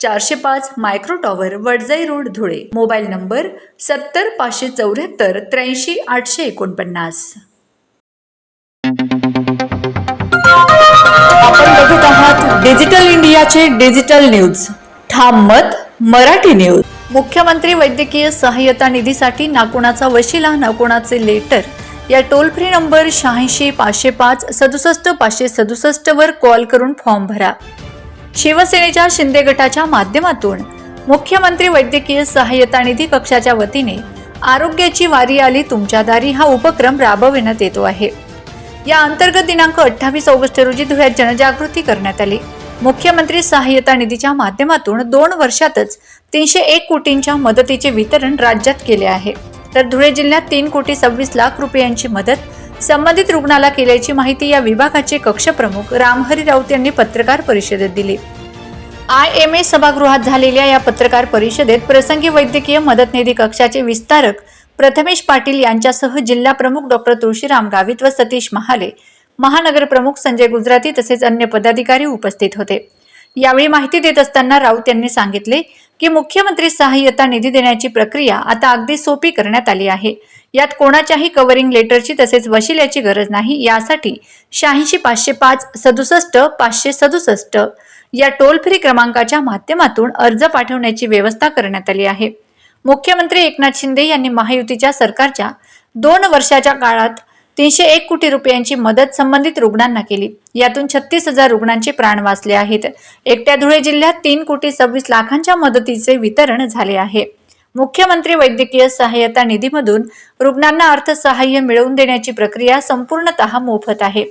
चारशे पाच micro tower Wadjai road Dhule. Mobile number सत्तर पाचशे चौऱ्याहत्तर त्र्याऐंशी आठशे एकोणपन्नास. आपण बघत आहात डिजिटल इंडियाचे डिजिटल न्यूज. ठाम मत मराठी न्यूज. मुख्यमंत्री वैद्यकीय सहाय्यता निधीसाठी नाकोणाचा वशिला नाकोणाचे लेटर. या टोल फ्री नंबर शहाऐंशी पाचशे पाच सदुसष्ट पाचशे सदुसष्ट वर कॉल करून फॉर्म भरा. शिवसेनेच्या शिंदे गटाच्या माध्यमातून मुख्यमंत्री वैद्यकीय सहाय्यता निधी कक्षाच्या वतीने आरोग्याची वारी आली तुमच्या दारी हा उपक्रम राबविण्यात येतो आहे. या अंतर्गत दिनांक अठ्ठावीस ऑगस्ट रोजी धुळ्यात जनजागृती करण्यात आली. मुख्यमंत्री सहाय्यता निधीच्या माध्यमातून दोन वर्षातच तीनशे एक कोटींच्या मदतीचे वितरण राज्यात केले आहे. तर धुळे जिल्ह्यात तीन कोटी सव्वीस लाख रुपयांची मदत संबंधित रुग्णाला केल्याची माहिती या विभागाचे कक्षप्रमुख रामहरी राऊत यांनी पत्रकार परिषदेत दिली. आय एम ए सभागृहात झालेल्या या पत्रकार परिषदेत प्रसंगी वैद्यकीय मदत निधी कक्षाचे विस्तारक प्रथमेश पाटील यांच्यासह जिल्हा प्रमुख डॉक्टर तुळशीराम गावित व सतीश महाले महानगर प्रमुख संजय गुजराती तसेच अन्य पदाधिकारी उपस्थित होते. यावेळी माहिती देत असताना राऊत यांनी सांगितले की मुख्यमंत्री सहाय्यता निधी देण्याची प्रक्रिया आता अगदी सोपी करण्यात आली आहे. यात कोणाच्याही कव्हरिंग लेटरची तसेच वशिल्याची गरज नाही. यासाठी शहाऐंशी पाचशे पाच सदुसष्ट पाचशे सदुसष्ट या टोल फ्री क्रमांकाच्या माध्यमातून अर्ज पाठवण्याची व्यवस्था करण्यात आली आहे. मुख्यमंत्री एकनाथ शिंदे यांनी महायुतीच्या सरकारच्या दोन वर्षाच्या काळात तीनशे एक कोटी रुपयांची मदत संबंधित रुग्णांना केली. यातून छत्तीस हजार रुग्णांचे प्राण वाचले आहेत. एकट्या धुळे जिल्ह्यात तीन कोटी सव्वीस लाखांच्या मदतीचे वितरण झाले आहे. मुख्यमंत्री वैद्यकीय सहाय्यता निधीमधून रुग्णांना अर्थसहाय्य मिळवून देण्याची प्रक्रिया संपूर्णतः मोफत आहे.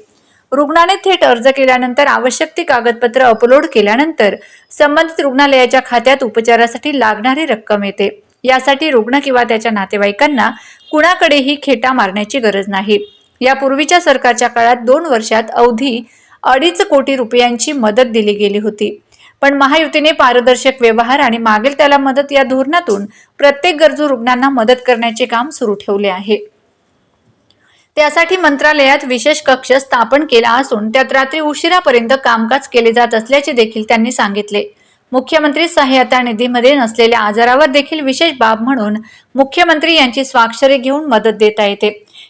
रुग्णाने थेट अर्ज केल्यानंतर आवश्यक ती कागदपत्र अपलोड केल्यानंतर संबंधित रुग्णालयाच्या खात्यात उपचारासाठी लागणारी रक्कम येते. यासाठी रुग्ण किंवा त्याच्या नातेवाईकांना कुणाकडेही खेटा मारण्याची गरज नाही. यापूर्वीच्या सरकारच्या काळात दोन वर्षात अवधी अडीच कोटी रुपयांची मदत दिली गेली होती. पण महायुतीने पारदर्शक व्यवहार आणि मागेल त्याला मदत या धोरणातून प्रत्येक गरजू रुग्णांना मदत करण्याचे काम सुरू ठेवले आहे. त्यासाठी मंत्रालयात विशेष कक्ष स्थापन केला असून त्यात रात्री उशिरापर्यंत कामकाज केले जात असल्याचे देखील त्यांनी सांगितले. मुख्यमंत्री सहाय्यता निधीमध्ये नसलेल्या आजारावर देखील विशेष बाब म्हणून मुख्यमंत्री यांची स्वाक्षरी घेऊन मदत देता येते.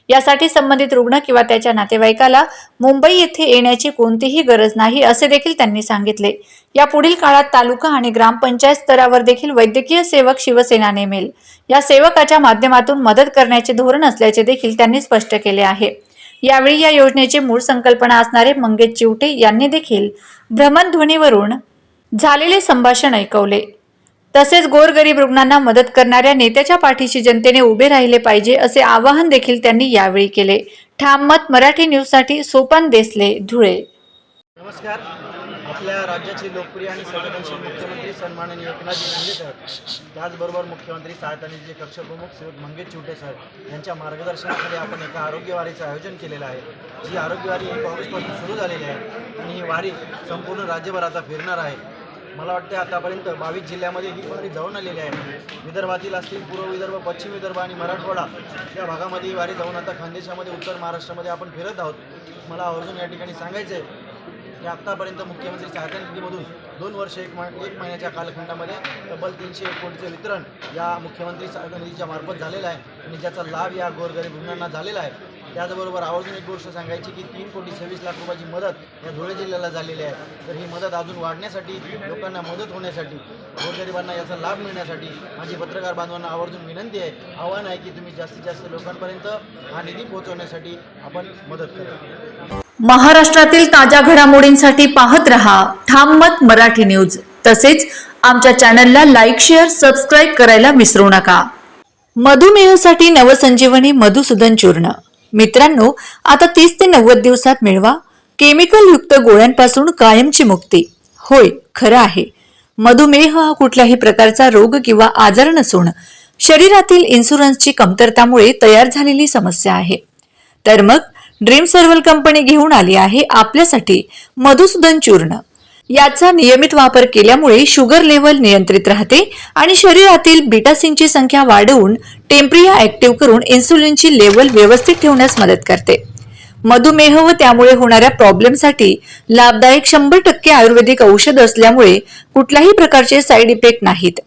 यासाठी संबंधित रुग्ण किंवा त्याच्या नातेवाईकाला मुंबई येथे येण्याची कोणतीही गरज नाही असे देखील त्यांनी सांगितले. या पुढील काळात तालुका आणि ग्रामपंचायत स्तरावर देखील वैद्यकीय सेवक शिवसेना नेमेल. या सेवकाच्या माध्यमातून मदत करण्याचे धोरण असल्याचे देखील त्यांनी स्पष्ट केले आहे. यावेळी या योजनेची मूळ संकल्पना असणारे मंगेश चिवटे यांनी देखील भ्रमणध्वनीवरून झालेले संभाषण ऐकवले. तसेच गोरगरीब रुग्णांना मदत करणाऱ्या नेत्याच्या पाठीशी जनतेने उभे राहिले पाहिजे असे आवाहन देखील त्यांनी यावेळी केले. ठाम मत मराठी न्यूजसाठी सोपान देसले धुळे. नमस्कार. आपल्या राज्याचे लोकप्रिय आणि संवेदनशील मुख्यमंत्री सन्माननीय एकनाथजी शिंदे सर त्याचबरोबर मुख्यमंत्री सहायता निधीचे कक्षप्रमुख श्री मंगेश चिवटे सर यांच्या मार्गदर्शनाखाली आपण एका आरोग्यवारीचं आयोजन केलेलं आहे. जी आरोग्यवारी ही काँग्रेसपासून सुरू झालेली आहे आणि ही वारी संपूर्ण राज्यभर आता फिरणार आहे. मला वाटते आतापर्यंत बावीस जिल्ह्यामध्ये ही वारी जाऊन आलेली आहे. विदर्भातील असतील पूर्व विदर्भ पश्चिम विदर्भ आणि मराठवाडा या भागामध्ये ही वारी जाऊन आता खानदेशामध्ये उत्तर महाराष्ट्रामध्ये आपण फिरत आहोत. मला आवर्जून या ठिकाणी सांगायचं आहे की आत्तापर्यंत मुख्यमंत्री सहायता निधीमधून दोन वर्ष एक मा एक महिन्याच्या कालखंडामध्ये तब्बल तीनशे एक कोटीचं वितरण या मुख्यमंत्री सहायता निधीच्या मार्फत झालेलं आहे. आणि ज्याचा लाभ या गोरगरीब रुग्णांना झालेला आहे. त्याचबरोबर आवर्जून एक गोष्ट सांगायची की तीन कोटी सव्वीस लाख रुपयाची मदत या धुळे जिल्ह्याला झालेली आहे. तर ही मदत अजून वाढण्यासाठी लोकांना मदत होण्यासाठी गोरगरिबांना याचा लाभ मिळण्यासाठी माझी पत्रकार बांधवांना आवर्जून विनंती आहे आव्हान आहे की तुम्ही जास्तीत जास्त लोकांपर्यंत हा निधी पोहोचवण्यासाठी आपण मदत करा. महाराष्ट्रातील ताज्या घडामोडींसाठी पाहत रहा ठाम मत मराठी न्यूज. तसेच आमच्या चॅनलला लाईक शेअर सबस्क्राईब करायला विसरू नका. मधुमेहासाठी नवसंजीवनी मधुसूदन चूर्ण. मित्रांनो आता तीस ते नव्वद दिवसात मिळवा. केमिकल युक्त गोळ्यांपासून कायमची मुक्ती. होय खरं आहे. मधुमेह हा कुठल्याही प्रकारचा रोग किंवा आजार नसून शरीरातील इन्शुरन्सची कमतरतामुळे तयार झालेली समस्या आहे. तर मग ड्रीम सर्वल कंपनी घेऊन आली आहे आपल्यासाठी मधुसूदन चूर्ण. याचा नियमित वापर केल्यामुळे शुगर लेवल नियंत्रित राहते आणि शरीरातील बिटासिनची संख्या वाढवून टेम्प्रिया ऍक्टिव्ह करून इन्सुलिनची लेवल व्यवस्थित ठेवण्यास मदत करते. मधुमेह व त्यामुळे होणाऱ्या प्रॉब्लेमसाठी लाभदायक शंभर टक्के आयुर्वेदिक औषध असल्यामुळे कुठल्याही प्रकारचे साईड इफेक्ट नाहीत.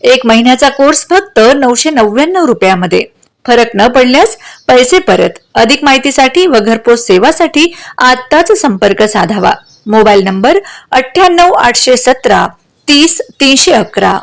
एक महिन्याचा कोर्स फक्त नऊशे नव्याण्णव रुपयामध्ये. फरक न पडल्यास पैसे परत. अधिक माहितीसाठी व घरपोच सेवासाठी आत्ताच संपर्क साधावा. मोबाईल नंबर अठ्ठ्याण्णव आठशे सतरा तीस तीनशे अकरा.